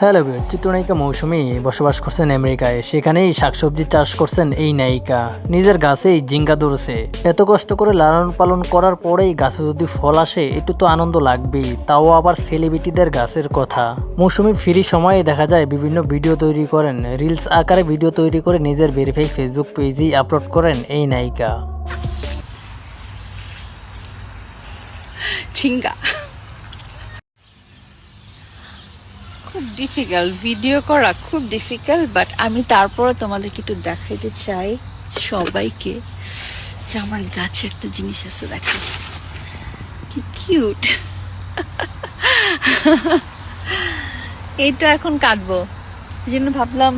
Hello চিত্রনায়িকা মৌসুমী বসবাস করছেন আমেরিকায়। সেখানেই শাকসবজি চাষ করছেন এই নায়িকা। নিজের গাছেই জিঙ্গা ধরছে। এত কষ্ট করে লালন পালন করার পরেই গাছে যদি ফল আসে, একটু তো আনন্দ লাগবেই। তাও আবার সেলিব্রিটিদের গাছের কথা। মৌসুমী ফ্রি সময়ে দেখা যায় বিভিন্ন ভিডিও তৈরি করেন। রিলস আকারে ভিডিও তৈরি করে নিজের ভেরিফাই ফেসবুক পেজেই আপলোড করেন এই নায়িকা। ঝিঙ্গা খুব ডিফিকাল্ট ভিডিও করা খুব ডিফিকাল্ট বাট আমি তারপরে তোমাদেরকে একটু দেখাইতে চাই সবাইকে যে আমার গাছে একটা জিনিস আছে, দেখো। কি কিউট এটা এখন কাটবো। এই জন্য ভাবলাম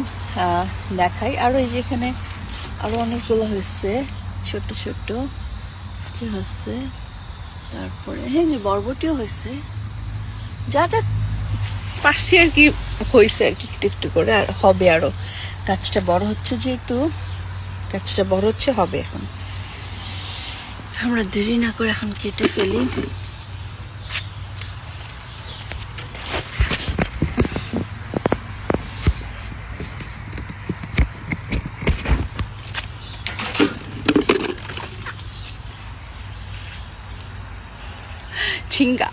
দেখাই। আরও এই যেখানে আরও অনেকগুলো হয়েছে, ছোট ছোট যে হচ্ছে। তারপরে হ্যাঁ বরবটিও হয়েছে। যা যা পারছি আর কি হয়েছে আর কি, একটু একটু করে, আর হবে আরও। গাছটা বড় হচ্ছে যেহেতু, গাছটা বড় হচ্ছে, হবে এখন। আমরা দেরি না করে এখন কেটে ফেলি। ঝিঙ্গা।